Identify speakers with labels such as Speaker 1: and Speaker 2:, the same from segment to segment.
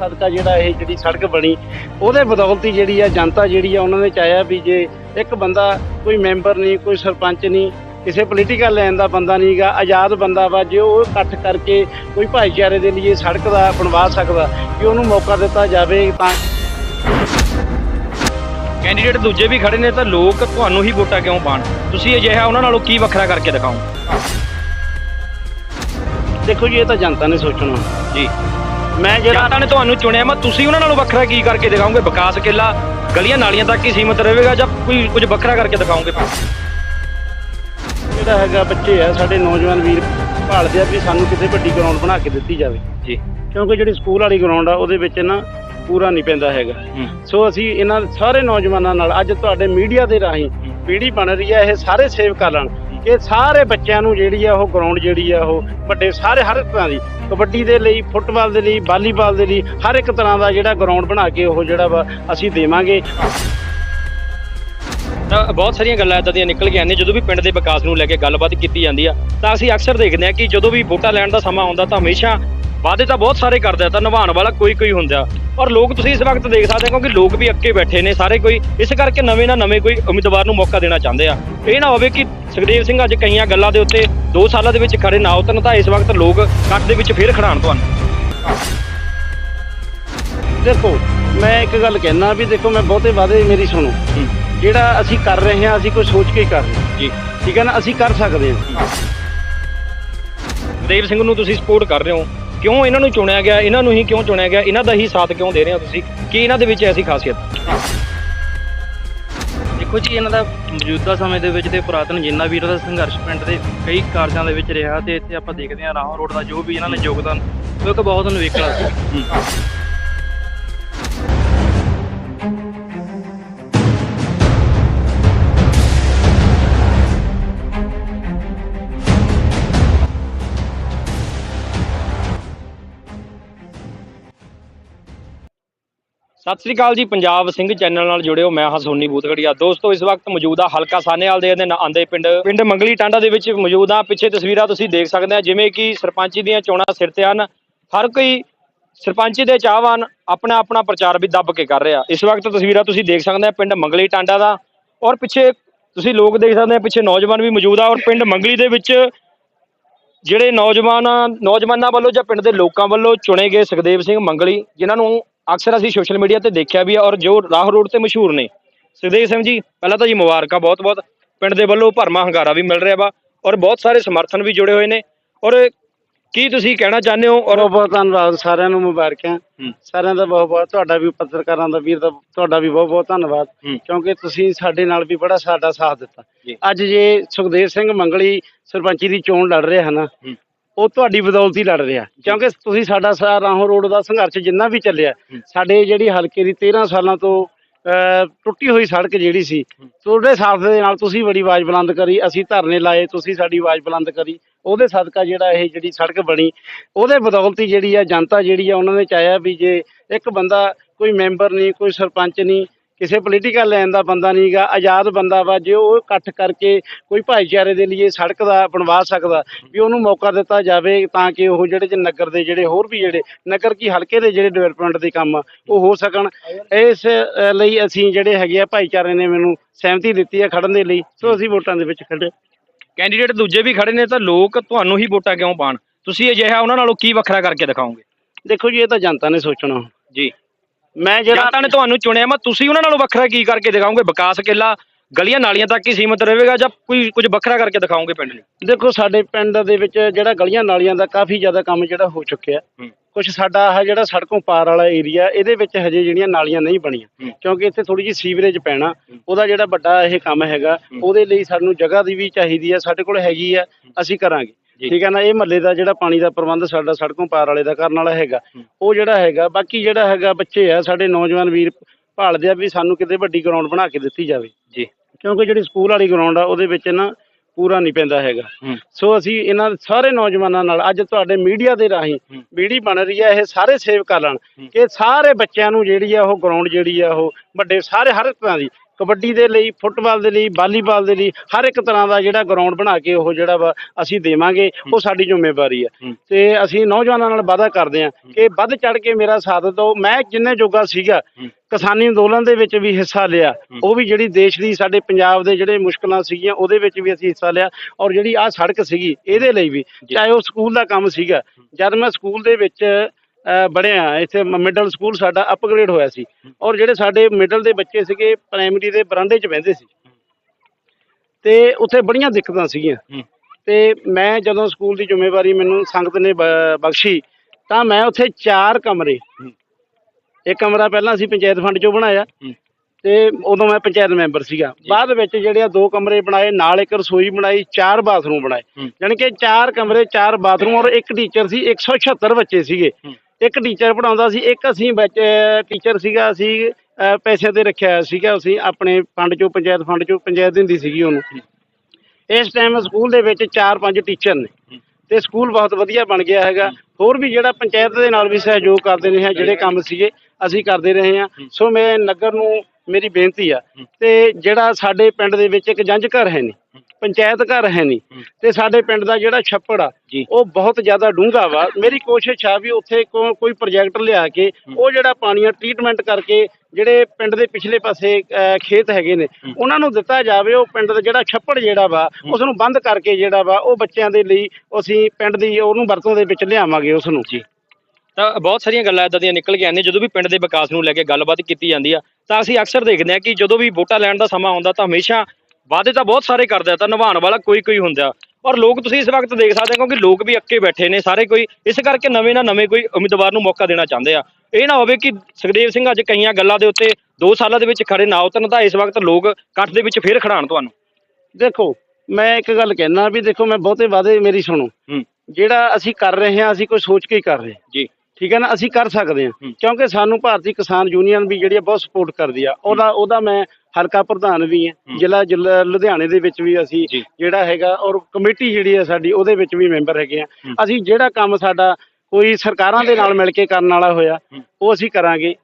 Speaker 1: ਸਦਕਾ ਜਿਹੜਾ ਇਹ ਜਿਹੜੀ ਸੜਕ ਬਣੀ ਉਹਦੇ ਬਦੌਲਤ ਜਿਹੜੀ ਆ ਜਨਤਾ ਜਿਹੜੀ ਆ ਉਹਨਾਂ ਨੇ ਚਾਹਿਆ ਵੀ ਜੇ ਇੱਕ ਬੰਦਾ ਕੋਈ ਮੈਂਬਰ ਨਹੀਂ ਕੋਈ ਸਰਪੰਚ ਨਹੀਂ ਕਿਸੇ ਪੋਲੀਟੀਕਲ ਲਾਈਨ ਦਾ ਬੰਦਾ ਨਹੀਂਗਾ ਆਜ਼ਾਦ ਬੰਦਾ ਵਾ ਜੇ ਉਹ ਇਕੱਠ ਕਰਕੇ ਕੋਈ ਭਾਈਚਾਰੇ ਦੇ ਲਈ ਸੜਕ ਦਾ ਬਣਵਾ ਸਕਦਾ ਕਿ ਉਹਨੂੰ ਮੌਕਾ ਦਿੱਤਾ ਜਾਵੇ ਤਾਂ।
Speaker 2: ਕੈਂਡੀਡੇਟ ਦੂਜੇ ਵੀ ਖੜੇ ਨੇ ਤਾਂ ਲੋਕ ਤੁਹਾਨੂੰ ਹੀ ਵੋਟਾਂ ਕਿਉਂ ਪਾਣ ਤੁਸੀਂ ਅਜਿਹਾ ਉਹਨਾਂ ਨਾਲੋਂ ਕੀ ਵੱਖਰਾ ਕਰਕੇ ਦਿਖਾਓ
Speaker 1: ਦੇਖੋ ਜੀ ਇਹ ਤਾਂ ਜਨਤਾ ਨੇ ਸੋਚਣਾ।
Speaker 2: ਜੀ।
Speaker 1: ਮੈਂ ਜਿਹੜਾ
Speaker 2: ਜਨਤਾ ਨੇ ਤੁਹਾਨੂੰ ਚੁਣਿਆ ਮੈਂ ਤੁਸੀਂ ਉਹਨਾਂ ਨਾਲੋਂ ਵੱਖਰਾ ਕੀ ਕਰਕੇ ਦਿਖਾਓਗੇ? ਵਿਕਾਸ ਕਿਲਾ ਗਲੀਆਂ ਨਾਲੀਆਂ ਤੱਕ ਹੀ ਸੀਮਤ ਰਹੇਗਾ ਜਾਂ ਕੋਈ ਕੁਝ ਵੱਖਰਾ ਕਰਕੇ ਦਿਖਾਓਗੇ
Speaker 1: ਜਿਹੜਾ ਹੈਗਾ ਬੱਚੇ ਆ ਸਾਡੇ ਨੌਜਵਾਨ ਵੀਰ ਭਾਲਦੇ ਆ ਵੀ ਸਾਨੂੰ ਕਿਤੇ ਵੱਡੀ ਗਰਾਊਂਡ ਬਣਾ ਕੇ ਦਿੱਤੀ ਜਾਵੇ।
Speaker 2: ਜੀ।
Speaker 1: ਕਿਉਂਕਿ ਜਿਹੜੀ ਸਕੂਲ ਵਾਲੀ ਗਰਾਊਂਡ ਆ ਉਹਦੇ ਵਿੱਚ ਨਾ ਪੂਰਾ ਨਹੀਂ ਪੈਂਦਾ ਹੈਗਾ। ਸੋ ਅਸੀਂ ਇਹਨਾਂ ਸਾਰੇ ਨੌਜਵਾਨਾਂ ਨਾਲ ਅੱਜ ਤੁਹਾਡੇ ਮੀਡੀਆ ਦੇ ਰਾਹੀਂ ਪੀੜ੍ਹੀ ਬਣ ਰਹੀ ਹੈ ਇਹ ਸਾਰੇ ਸੇਵ ਕਰ ਲੈਣ। ਕਿ ਸਾਰੇ ਬੱਚਿਆਂ ਨੂੰ ਜਿਹੜੀ ਆ ਉਹ ਗਰਾਊਂਡ ਜਿਹੜੀ ਆ ਉਹ ਵੱਡੇ ਸਾਰੇ ਹਰ ਤਰ੍ਹਾਂ ਦੀ, ਕਬੱਡੀ ਦੇ ਲਈ, ਫੁੱਟਬਾਲ ਦੇ ਲਈ, ਵਾਲੀਬਾਲ ਦੇ ਲਈ, ਹਰ ਇੱਕ ਤਰ੍ਹਾਂ ਦਾ ਜਿਹੜਾ ਗਰਾਊਂਡ ਬਣਾ ਕੇ ਉਹ ਜਿਹੜਾ ਵਾ ਅਸੀਂ ਦੇਵਾਂਗੇ।
Speaker 2: ਤਾਂ ਬਹੁਤ ਸਾਰੀਆਂ ਗੱਲਾਂ ਇਦਾਂ ਦੀਆਂ ਨਿਕਲ ਕੇ ਆਉਂਦੀਆਂ ਜਦੋਂ ਵੀ ਪਿੰਡ ਦੇ ਵਿਕਾਸ ਨੂੰ ਲੈ ਕੇ ਗੱਲਬਾਤ ਕੀਤੀ ਜਾਂਦੀ ਆ, ਤਾਂ ਅਸੀਂ ਅਕਸਰ ਦੇਖਦੇ ਹਾਂ ਕਿ ਜਦੋਂ ਵੀ ਵੋਟਾਂ ਲੈਣ ਦਾ ਸਮਾਂ ਆਉਂਦਾ ਤਾਂ ਹਮੇਸ਼ਾ ਵਾਅਦੇ ਤਾਂ ਬਹੁਤ ਸਾਰੇ ਕਰਦੇ ਆ ਤਾਂ ਨਿਭਾਉਣ ਵਾਲਾ ਕੋਈ ਕੋਈ ਹੁੰਦਾ। ਔਰ ਲੋਕ ਤੁਸੀਂ ਇਸ ਵਕਤ ਦੇਖ ਸਕਦੇ ਹੋ ਕਿਉਂਕਿ ਲੋਕ ਵੀ ਅੱਕੇ ਬੈਠੇ ਨੇ ਸਾਰੇ ਕੋਈ ਇਸ ਕਰਕੇ ਨਵੇਂ ਨਾ ਨਵੇਂ ਕੋਈ ਉਮੀਦਵਾਰ ਨੂੰ ਮੌਕਾ ਦੇਣਾ ਚਾਹੁੰਦੇ ਆ। ਇਹ ਨਾ ਹੋਵੇ ਕਿ ਸੁਖਦੇਵ ਸਿੰਘ ਅੱਜ ਕਈਆਂ ਗੱਲਾਂ ਦੇ ਉੱਤੇ 2 ਸਾਲਾਂ ਦੇ ਵਿੱਚ ਖੜੇ ਨਾ ਉਤਰਨ ਤਾਂ ਇਸ ਵਕਤ ਲੋਕ ਕੱਟ ਦੇ ਵਿੱਚ ਫੇਰ ਖੜਾਣ ਤੁਹਾਨੂੰ
Speaker 1: ਦੇਖੋ ਮੈਂ ਇੱਕ ਗੱਲ ਕਹਿਣਾ ਵੀ ਦੇਖੋ ਮੈਂ ਬਹੁਤੇ ਵਾਅਦੇ ਮੇਰੀ ਸੁਣੋ। ਜਿਹੜਾ ਅਸੀਂ ਕਰ ਰਹੇ ਹਾਂ ਅਸੀਂ ਕੋਈ ਸੋਚ ਕੇ ਹੀ ਕਰ ਰਹੇ ਹਾਂ।
Speaker 2: ਜੀ।
Speaker 1: ਠੀਕ ਹੈ ਨਾ? ਅਸੀਂ ਕਰ ਸਕਦੇ ਹਾਂ।
Speaker 2: ਦੇਵ ਸਿੰਘ ਨੂੰ ਤੁਸੀਂ ਸਪੋਰਟ ਕਰ ਰਹੇ ਹੋ। ਕਿਉਂ ਇਹਨਾਂ ਨੂੰ ਚੁਣਿਆ ਗਿਆ? ਇਹਨਾਂ ਨੂੰ ਹੀ ਕਿਉਂ ਚੁਣਿਆ ਗਿਆ? ਇਹਨਾਂ ਦਾ ਹੀ ਸਾਥ ਕਿਉਂ ਦੇ ਰਹੇ ਹੋ ਤੁਸੀਂ? ਕੀ ਇਹਨਾਂ ਦੇ ਵਿੱਚ ਐਸੀ ਖਾਸੀਅਤ?
Speaker 3: ਦੇਖੋ ਜੀ, ਇਹਨਾਂ ਦਾ ਮੌਜੂਦਾ ਸਮੇਂ ਦੇ ਵਿੱਚ ਤੇ ਪੁਰਾਤਨ ਜਿੰਨਾ ਵੀ ਇਹਨਾਂ ਦਾ ਸੰਘਰਸ਼ ਪਿੰਡ ਦੇ ਕਈ ਕਾਰਜਾਂ ਦੇ ਵਿੱਚ ਰਿਹਾ ਤੇ ਇੱਥੇ ਆਪਾਂ ਦੇਖਦੇ ਹਾਂ ਰਾਹੋਂ ਰੋਡ ਦਾ ਜੋ ਵੀ ਇਹਨਾਂ ਨੇ ਯੋਗਦਾਨ, ਉਹ ਇੱਕ ਬਹੁਤ ਨਿਵੇਕਲਾ ਸੀ।
Speaker 2: ਸਤਿ ਸ੍ਰੀ ਅਕਾਲ ਜੀ, ਪੰਜਾਬ ਸਿੰਘ ਚੈਨਲ ਨਾਲ ਜੁੜਿਓ, ਮੈਂ ਹਾਂ ਸੋਨੀ ਬੂਤਗੜੀਆ। ਦੋਸਤੋ, ਇਸ ਵਕਤ ਮੌਜੂਦ ਆ ਹਲਕਾ ਸਾਨੇਵਾਲ ਦੇ ਦੇ ਆਂਦੇ ਪਿੰਡ ਪਿੰਡ ਮੰਗਲੀ ਟਾਂਡਾ ਦੇ ਵਿੱਚ ਮੌਜੂਦ ਆ। ਪਿੱਛੇ ਤਸਵੀਰਾਂ ਤੁਸੀਂ ਦੇਖ ਸਕਦੇ ਆ, ਜਿਵੇਂ ਕਿ ਸਰਪੰਚੀ ਦੀਆਂ ਚੋਣਾਂ ਸਿਰ ਤੇ ਹਨ। ਹਰ ਕੋਈ ਸਰਪੰਚੀ ਦੇ ਚਾਹਵਾਨ ਆਪਣਾ ਆਪਣਾ ਪ੍ਰਚਾਰ ਵੀ ਦੱਬ ਕੇ ਕਰ ਰਿਹਾ। ਇਸ ਵਕਤ ਤਸਵੀਰਾਂ ਤੁਸੀਂ ਦੇਖ ਸਕਦੇ ਆ, ਪਿੰਡ ਮੰਗਲੀ ਟਾਂਡਾ ਦਾ। ਔਰ ਪਿੱਛੇ ਤੁਸੀਂ ਲੋਕ ਦੇਖ ਸਕਦੇ ਆ, ਪਿੱਛੇ ਨੌਜਵਾਨ ਵੀ ਮੌਜੂਦ ਆ। ਔਰ ਪਿੰਡ ਮੰਗਲੀ ਦੇ ਵਿੱਚ ਜਿਹੜੇ ਨੌਜਵਾਨ, ਨੌਜਵਾਨਾਂ ਵੱਲੋਂ ਜਾਂ ਪਿੰਡ ਦੇ ਲੋਕਾਂ ਵੱਲੋਂ ਚੁਣੇ ਗਏ ਸੁਖਦੇਵ ਸਿੰਘ ਮੰਗਲੀ, ਜਿਨ੍ਹਾਂ ਨੂੰ ਅਕਸਰ ਅਸੀਂ ਸੋਸ਼ਲ ਮੀਡੀਆ ਤੇ ਦੇਖਿਆ ਵੀ ਆ ਔਰ ਜੋ ਰਾਹ ਰੋਡ ਤੇ ਮਸ਼ਹੂਰ ਨੇ ਸੁਖਦੇਵ ਸਿੰਘ ਜੀ ਪਹਿਲਾਂ ਤਾਂ ਜੀ ਮੁਬਾਰਕਾਂ ਬਹੁਤ ਬਹੁਤ ਪਿੰਡ ਦੇ ਵੱਲੋਂ ਭਰਮਾ ਹੰਗਾਰਾ ਵੀ ਮਿਲ ਰਿਹਾ ਵਾ ਔਰ ਬਹੁਤ ਸਾਰੇ ਸਮਰਥਨ ਵੀ ਜੁੜੇ ਹੋਏ ਨੇ ਔਰ ਕੀ ਤੁਸੀਂ ਕਹਿਣਾ ਚਾਹੁੰਦੇ ਹੋ ਔਰ
Speaker 1: ਬਹੁਤ ਧੰਨਵਾਦ ਸਾਰਿਆਂ ਨੂੰ ਮੁਬਾਰਕਾਂ। ਸਾਰਿਆਂ ਦਾ ਬਹੁਤ ਬਹੁਤ ਤੁਹਾਡਾ ਵੀ ਪੱਤਰਕਾਰਾਂ ਦਾ ਵੀਰ ਦਾ ਤੁਹਾਡਾ ਵੀ ਬਹੁਤ ਬਹੁਤ ਧੰਨਵਾਦ। ਕਿਉਂਕਿ ਤੁਸੀਂ ਸਾਡੇ ਨਾਲ ਵੀ ਬੜਾ ਸਾਡਾ ਸਾਥ ਦਿੱਤਾ। ਅੱਜ ਜੇ ਸੁਖਦੇਵ ਸਿੰਘ ਮੰਗਲੀ ਸਰਪੰਚੀ ਦੀ ਚੋਣ ਲੜ ਰਿਹਾ ਹਨ। ਉਹ ਤੁਹਾਡੀ ਬਦੌਲਤ ਹੀ ਲੜ ਰਿਹਾ। ਕਿਉਂਕਿ ਤੁਸੀਂ ਸਾਡਾ ਸਾ ਰਾਹੋਂ ਰੋਡ ਦਾ ਸੰਘਰਸ਼ ਜਿੰਨਾ ਵੀ ਚੱਲਿਆ। ਸਾਡੇ ਜਿਹੜੀ ਹਲਕੇ ਦੀ 13 ਸਾਲਾਂ ਤੋਂ ਅਹ, ਟੁੱਟੀ ਹੋਈ ਸੜਕ ਜਿਹੜੀ ਸੀ ਤੁਹਾਡੇ ਸਾਥ ਦੇ ਨਾਲ ਤੁਸੀਂ ਬੜੀ ਆਵਾਜ਼ ਬੁਲੰਦ ਕਰੀ ਅਸੀਂ ਧਰਨੇ ਲਾਏ ਤੁਸੀਂ ਸਾਡੀ ਆਵਾਜ਼ ਬੁਲੰਦ ਕਰੀ ਉਹਦੇ ਸਦਕਾ ਜਿਹੜਾ ਇਹ ਜਿਹੜੀ ਸੜਕ ਬਣੀ ਉਹਦੇ ਬਦੌਲਤ ਹੀ ਜਿਹੜੀ ਆ ਜਨਤਾ ਜਿਹੜੀ ਆ ਉਹਨਾਂ ਨੇ ਚਾਹਿਆ ਵੀ ਜੇ ਇੱਕ ਬੰਦਾ ਕੋਈ ਮੈਂਬਰ ਨਹੀਂ ਕੋਈ ਸਰਪੰਚ ਨਹੀਂ ਕਿਸੇ ਪੋਲੀਟੀਕਲ ਲਾਈਨ ਦਾ ਬੰਦਾ ਨਹੀਂਗਾ ਆਜ਼ਾਦ ਬੰਦਾ ਵਾ ਜੇ ਉਹ ਇਕੱਠ ਕਰਕੇ ਕੋਈ ਭਾਈਚਾਰੇ ਦੇ ਲਈ ਸੜਕ ਦਾ ਬਣਵਾ ਸਕਦਾ ਵੀ ਉਹਨੂੰ ਮੌਕਾ ਦਿੱਤਾ ਜਾਵੇ ਤਾਂ ਕਿ ਉਹ ਜਿਹੜੇ ਚ ਨਗਰ ਦੇ ਜਿਹੜੇ ਹੋਰ ਵੀ ਜਿਹੜੇ ਨਗਰ ਕੀ ਹਲਕੇ ਦੇ ਜਿਹੜੇ ਡਿਵੈਲਪਮੈਂਟ ਦੇ ਕੰਮ ਉਹ ਹੋ ਸਕਣ। ਇਸ ਲਈ ਅਸੀਂ ਜਿਹੜੇ ਹੈਗੇ ਆ ਭਾਈਚਾਰੇ ਨੇ ਮੈਨੂੰ ਸਹਿਮਤੀ ਦਿੱਤੀ ਆ ਖੜਨ ਦੇ ਲਈ ਸੋ ਅਸੀਂ ਵੋਟਾਂ ਦੇ ਵਿੱਚ ਖੜੇ।
Speaker 2: ਕੈਂਡੀਡੇਟ ਦੂਜੇ ਵੀ ਖੜੇ ਨੇ ਤਾਂ ਲੋਕ ਤੁਹਾਨੂੰ ਹੀ ਵੋਟਾਂ ਕਿਉਂ ਪਾਣ ਤੁਸੀਂ ਅਜਿਹਾ ਉਹਨਾਂ ਨਾਲੋਂ ਕੀ ਵੱਖਰਾ ਕਰਕੇ ਦਿਖਾਓਗੇ?
Speaker 1: ਦੇਖੋ ਜੀ ਇਹ ਤਾਂ ਜਨਤਾ ਨੇ ਸੋਚਣਾ।
Speaker 2: ਜੀ।
Speaker 1: ਮੈਂ ਜਿਹੜਾ
Speaker 2: ਜਨਤਾ ਨੇ ਤੁਹਾਨੂੰ ਚੁਣਿਆ ਮੈਂ ਤੁਸੀਂ ਉਹਨਾਂ ਨਾਲੋਂ ਵੱਖਰਾ ਕੀ ਕਰਕੇ ਦਿਖਾਓਗੇ ਵਿਕਾਸ ਕਿਲਾ ਗਲੀਆਂ ਨਾਲੀਆਂ ਤੱਕ ਹੀ ਸੀਮਤ ਰਹੇਗਾ ਜਾਂ ਕੋਈ ਕੁਝ ਵੱਖਰਾ ਕਰਕੇ ਦਿਖਾਓਗੇ ਪਿੰਡ ਲਈ
Speaker 1: ਦੇਖੋ ਸਾਡੇ ਪਿੰਡ ਦੇ ਵਿੱਚ ਜਿਹੜਾ ਗਲੀਆਂ ਨਾਲੀਆਂ ਦਾ ਕਾਫੀ ਜ਼ਿਆਦਾ ਕੰਮ ਜਿਹੜਾ ਹੋ ਚੁੱਕਿਆ। ਕੁਝ ਸਾਡਾ ਆਹ ਜਿਹੜਾ ਸੜਕੋਂ ਪਾਰ ਵਾਲਾ ਏਰੀਆ ਇਹਦੇ ਵਿੱਚ ਹਜੇ ਜਿਹੜੀਆਂ ਨਾਲੀਆਂ ਨਹੀਂ ਬਣੀਆਂ। ਕਿਉਂਕਿ ਇੱਥੇ ਥੋੜੀ ਜਿਹੀ ਸੀਵਰੇਜ ਪੈਣਾ ਉਹਦਾ ਜਿਹੜਾ ਵੱਡਾ ਇਹ ਕੰਮ ਹੈਗਾ। ਉਹਦੇ ਲਈ ਸਾਨੂੰ ਜਗ੍ਹਾ ਦੀ ਵੀ ਚਾਹੀਦੀ ਹੈ ਸਾਡੇ ਕੋਲ ਹੈਗੀ ਆ ਅਸੀਂ ਕਰਾਂਗੇ
Speaker 2: ਜੀ।
Speaker 1: ਠੀਕ ਹੈ ਨਾ ਇਹ ਮਹੱਲੇ ਦਾ ਜਿਹੜਾ ਪਾਣੀ ਦਾ ਪ੍ਰਬੰਧ ਸਾਡਾ ਸੜਕੋਂ ਪਾਰ ਵਾਲੇ ਦਾ ਕਰਨ ਵਾਲਾ ਹੈਗਾ। ਉਹ ਜਿਹੜਾ ਹੈਗਾ ਬਾਕੀ ਜਿਹੜਾ ਹੈਗਾ ਬੱਚੇ ਆ ਸਾਡੇ ਨੌਜਵਾਨ ਵੀਰ ਭਾਲਦੇ ਆ ਵੀ ਸਾਨੂੰ ਕਿਤੇ ਵੱਡੀ ਗਰਾਊਂਡ ਬਣਾ ਕੇ ਦਿੱਤੀ ਜਾਵੇ
Speaker 2: ਜੀ
Speaker 1: ਕਿਉਂਕਿ ਜਿਹੜੀ ਸਕੂਲ ਵਾਲੀ ਗਰਾਊਂਡ ਆ ਉਹਦੇ ਵਿੱਚ ਨਾ ਪੂਰਾ ਨਹੀਂ ਪੈਂਦਾ ਹੈਗਾ ਸੋ ਅਸੀਂ ਇਹਨਾਂ ਸਾਰੇ ਨੌਜਵਾਨਾਂ ਨਾਲ ਅੱਜ ਤੁਹਾਡੇ ਮੀਡੀਆ ਦੇ ਰਾਹੀਂ। ਵੀਡੀ ਬਣ ਰਹੀ ਹੈ ਇਹ ਸਾਰੇ ਸੇਵ ਕਰ ਲੈਣ। ਕਿ ਸਾਰੇ ਬੱਚਿਆਂ ਨੂੰ ਜਿਹੜੀ ਆ ਉਹ ਗਰਾਊਂਡ ਜਿਹੜੀ ਆ ਉਹ ਵੱਡੇ ਸਾਰੇ ਹਰ ਤਰ੍ਹਾਂ ਦੀ ਕਬੱਡੀ ਦੇ ਲਈ ਫੁੱਟਬਾਲ ਦੇ ਲਈ ਵਾਲੀਬਾਲ ਦੇ ਲਈ ਹਰ ਇੱਕ ਤਰ੍ਹਾਂ ਦਾ ਜਿਹੜਾ ਗਰਾਊਂਡ ਬਣਾ ਕੇ ਉਹ ਜਿਹੜਾ ਵਾ ਅਸੀਂ ਦੇਵਾਂਗੇ ਉਹ ਸਾਡੀ ਜ਼ਿੰਮੇਵਾਰੀ ਹੈ। ਤੇ ਅਸੀਂ ਨੌਜਵਾਨਾਂ ਨਾਲ ਵਾਅਦਾ ਕਰਦੇ ਹਾਂ ਕਿ ਵੱਧ ਚੜ ਕੇ ਮੇਰਾ ਸਾਥ ਦਿਓ ਮੈਂ ਜਿੰਨੇ ਜੋਗਾ ਸੀਗਾ। ਕਿਸਾਨੀ ਅੰਦੋਲਨ ਦੇ ਵਿੱਚ ਵੀ ਹਿੱਸਾ ਲਿਆ। ਉਹ ਵੀ ਜਿਹੜੀ ਦੇਸ਼ ਦੀ ਸਾਡੇ ਪੰਜਾਬ ਦੇ ਜਿਹੜੇ ਮੁਸ਼ਕਲਾਂ ਸੀਗੀਆਂ ਉਹਦੇ ਵਿੱਚ ਵੀ ਅਸੀਂ ਹਿੱਸਾ ਲਿਆ ਔਰ ਜਿਹੜੀ ਆਹ ਸੜਕ ਸੀਗੀ ਇਹਦੇ ਲਈ ਵੀ। ਚਾਹੇ ਉਹ ਸਕੂਲ ਦਾ ਕੰਮ ਸੀਗਾ ਜਦ ਮੈਂ ਸਕੂਲ ਦੇ ਵਿੱਚ ਪੜ੍ਹਿਆ ਇੱਥੇ ਮਿਡਲ ਸਕੂਲ ਸਾਡਾ ਅਪਗ੍ਰੇਡ ਹੋਇਆ ਸੀ ਔਰ ਜਿਹੜੇ ਸਾਡੇ ਮਿਡਲ ਦੇ ਬੱਚੇ ਸੀਗੇ ਪ੍ਰਾਇਮਰੀ ਦੇ ਬਰਾਂਡੇ 'ਚ ਬਹਿੰਦੇ ਸੀ ਤੇ ਉੱਥੇ ਬੜੀਆਂ ਦਿੱਕਤਾਂ ਸੀਗੀਆਂ। ਤੇ ਮੈਂ ਜਦੋਂ ਸਕੂਲ ਦੀ ਜ਼ਿੰਮੇਵਾਰੀ ਮੈਨੂੰ ਸੰਗਤ ਨੇ ਬਖਸ਼ੀ ਤਾਂ ਮੈਂ ਉੱਥੇ ਚਾਰ ਕਮਰੇ। ਇੱਕ ਕਮਰਾ ਪਹਿਲਾਂ ਅਸੀਂ ਪੰਚਾਇਤ ਫੰਡ 'ਚੋਂ ਬਣਾਇਆ। ਤੇ ਉਦੋਂ ਮੈਂ ਪੰਚਾਇਤ ਮੈਂਬਰ ਸੀਗਾ। ਬਾਅਦ ਵਿੱਚ ਜਿਹੜੇ ਆ ਦੋ ਕਮਰੇ ਬਣਾਏ ਨਾਲ ਇੱਕ ਰਸੋਈ ਬਣਾਈ ਚਾਰ ਬਾਥਰੂਮ ਬਣਾਏ। ਯਾਨੀ ਕਿ ਚਾਰ ਕਮਰੇ ਚਾਰ ਬਾਥਰੂਮ ਔਰ ਇੱਕ ਟੀਚਰ ਸੀ 176 ਬੱਚੇ ਸੀਗੇ। ਇੱਕ ਟੀਚਰ ਪੜਾਉਂਦਾ ਸੀ ਇੱਕ ਅਸੀਂ ਬੱਚੇ ਟੀਚਰ ਸੀਗਾ ਅਸੀਂ ਅਹ, ਪੈਸਿਆਂ ਤੇ ਰੱਖਿਆ ਹੋਇਆ ਸੀਗਾ ਅਸੀਂ ਆਪਣੇ ਫੰਡ ਚੋਂ ਪੰਚਾਇਤ ਫੰਡ ਚੋਂ ਪੰਚਾਇਤ ਦਿੰਦੀ ਸੀਗੀ ਉਹਨੂੰ ਇਸ ਟਾਈਮ ਸਕੂਲ ਦੇ ਵਿੱਚ 4-5 ਟੀਚਰ ਨੇ
Speaker 2: ਹੂੰ।
Speaker 1: ਤੇ ਸਕੂਲ ਬਹੁਤ ਵਧੀਆ ਬਣ ਗਿਆ ਹੈਗਾ ਹੋਰ ਵੀ ਜਿਹੜਾ ਪੰਚਾਇਤ ਦੇ ਨਾਲ ਵੀ ਸਹਿਯੋਗ ਕਰਦੇ ਰਹੇ ਹਾਂ ਜਿਹੜੇ ਕੰਮ ਸੀਗੇ ਅਸੀਂ ਕਰਦੇ ਰਹੇ ਹਾਂ ਸੋ ਮੈਂ ਨਗਰ ਨੂੰ ਮੇਰੀ ਬੇਨਤੀ ਆ
Speaker 2: ਹੂੰ।
Speaker 1: ਤੇ ਜਿਹੜਾ ਸਾਡੇ ਪਿੰਡ ਦੇ ਵਿੱਚ ਇੱਕ ਜੰਝ ਘਰ ਹੈ ਨਹੀਂ ਪੰਚਾਇਤ ਘਰ ਹੈ ਨਹੀਂ। ਤੇ ਸਾਡੇ ਪਿੰਡ ਦਾ ਜਿਹੜਾ ਛੱਪੜ ਆ ਉਹ ਬਹੁਤ ਜ਼ਿਆਦਾ ਡੂੰਘਾ ਵਾ। ਮੇਰੀ ਕੋਸ਼ਿਸ਼ ਆ ਵੀ ਉੱਥੇ ਕੋਈ ਪ੍ਰੋਜੈਕਟ ਲਿਆ ਕੇ ਉਹ ਜਿਹੜਾ ਪਾਣੀ ਆ ਟ੍ਰੀਟਮੈਂਟ ਕਰਕੇ ਜਿਹੜੇ ਪਿੰਡ ਦੇ ਪਿਛਲੇ ਪਾਸੇ ਖੇਤ ਹੈਗੇ ਨੇ। ਉਹਨਾਂ ਨੂੰ ਦਿੱਤਾ ਜਾਵੇ ਉਹ ਪਿੰਡ ਦਾ ਜਿਹੜਾ ਛੱਪੜ ਜਿਹੜਾ ਵਾ ਉਸ ਨੂੰ ਬੰਦ ਕਰਕੇ ਜਿਹੜਾ ਵਾ ਉਹ ਬੱਚਿਆਂ ਦੇ ਲਈ ਅਸੀਂ ਪਿੰਡ ਦੀ ਉਹਨੂੰ ਵਰਤੋਂ ਦੇ ਵਿੱਚ ਲਿਆਵਾਂਗੇ ਉਸ ਨੂੰ।
Speaker 2: ਜੀ। ਤਾਂ ਬਹੁਤ ਸਾਰੀਆਂ ਗੱਲਾਂ ਇਦਾਂ ਦੀਆਂ ਨਿਕਲ ਕੇ ਆਉਂਦੀਆਂ ਜਦੋਂ ਵੀ ਪਿੰਡ ਦੇ ਵਿਕਾਸ ਨੂੰ ਲੈ ਕੇ ਗੱਲਬਾਤ ਕੀਤੀ ਜਾਂਦੀ ਆ ਤਾਂ ਅਸੀਂ ਅਕਸਰ ਦੇਖਦੇ ਹਾਂ ਕਿ ਜਦੋਂ ਵੀ ਵੋਟਾਂ ਲੈਣ ਦਾ ਸਮਾਂ ਆਉਂਦਾ ਤਾਂ ਹਮੇਸ਼ਾ ਵਾਅਦੇ ਤਾਂ ਬਹੁਤ ਸਾਰੇ ਕਰਦੇ ਆ ਤਾਂ ਨਿਭਾਉਣ ਵਾਲਾ ਕੋਈ ਕੋਈ ਹੁੰਦਾ। ਔਰ ਲੋਕ ਤੁਸੀਂ ਇਸ ਵਕਤ ਦੇਖ ਸਕਦੇ ਹੋ ਕਿਉਂਕਿ ਲੋਕ ਵੀ ਅੱਕੇ ਬੈਠੇ ਨੇ ਸਾਰੇ ਕੋਈ ਇਸ ਕਰਕੇ ਨਵੇਂ ਨਾ ਨਵੇਂ ਕੋਈ ਉਮੀਦਵਾਰ ਨੂੰ ਮੌਕਾ ਦੇਣਾ ਚਾਹੁੰਦੇ ਆ। ਇਹ ਨਾ ਹੋਵੇ ਕਿ ਸੁਖਦੇਵ ਸਿੰਘ ਅੱਜ ਕਈਆਂ ਗੱਲਾਂ ਦੇ ਉੱਤੇ 2 ਸਾਲਾਂ ਦੇ ਵਿੱਚ ਖੜੇ ਨਾ ਉਤਰਨ ਤਾਂ ਇਸ ਵਕਤ ਲੋਕ ਇਕੱਠ ਦੇ ਵਿੱਚ ਫੇਰ ਖੜਾਣ ਤੁਹਾਨੂੰ।
Speaker 1: ਦੇਖੋ ਮੈਂ ਇੱਕ ਗੱਲ ਕਹਿਣਾ ਵੀ ਦੇਖੋ ਮੈਂ ਬਹੁਤੇ ਵਾਅਦੇ ਮੇਰੀ ਸੁਣੋ। ਜਿਹੜਾ ਅਸੀਂ ਕਰ ਰਹੇ ਹਾਂ ਅਸੀਂ ਕੋਈ ਸੋਚ ਕੇ ਹੀ ਕਰ ਰਹੇ
Speaker 2: ਜੀ।
Speaker 1: ਠੀਕ ਹੈ ਨਾ? ਅਸੀਂ ਕਰ ਸਕਦੇ ਹਾਂ। ਕਿਉਂਕਿ ਸਾਨੂੰ ਭਾਰਤੀ ਕਿਸਾਨ ਯੂਨੀਅਨ ਵੀ ਜਿਹੜੀ ਆ ਬਹੁਤ ਸਪੋਰਟ ਕਰਦੀ ਆ। ਉਹਦਾ ਉਹਦਾ ਮੈਂ ਹਲਕਾ ਪ੍ਰਧਾਨ ਵੀ ਹਾਂ। ਜ਼ਿਲ੍ਹਾ ਜ਼ਿਲ੍ਹਾ ਲੁਧਿਆਣੇ ਦੇ ਵਿੱਚ ਵੀ ਅਸੀਂ। ਜਿਹੜਾ ਹੈਗਾ ਔਰ ਕਮੇਟੀ ਜਿਹੜੀ ਹੈ ਸਾਡੀ ਉਹਦੇ ਵਿੱਚ ਵੀ ਮੈਂਬਰ ਹੈਗੇ ਆ। ਅਸੀਂ ਜਿਹੜਾ ਕੰਮ ਸਾਡਾ ਕੋਈ ਸਰਕਾਰਾਂ ਦੇ ਨਾਲ ਮਿਲ ਕੇ ਕਰਨ ਵਾਲਾ ਹੋਇਆ। ਉਹ ਅਸੀਂ ਕਰਾਂਗੇ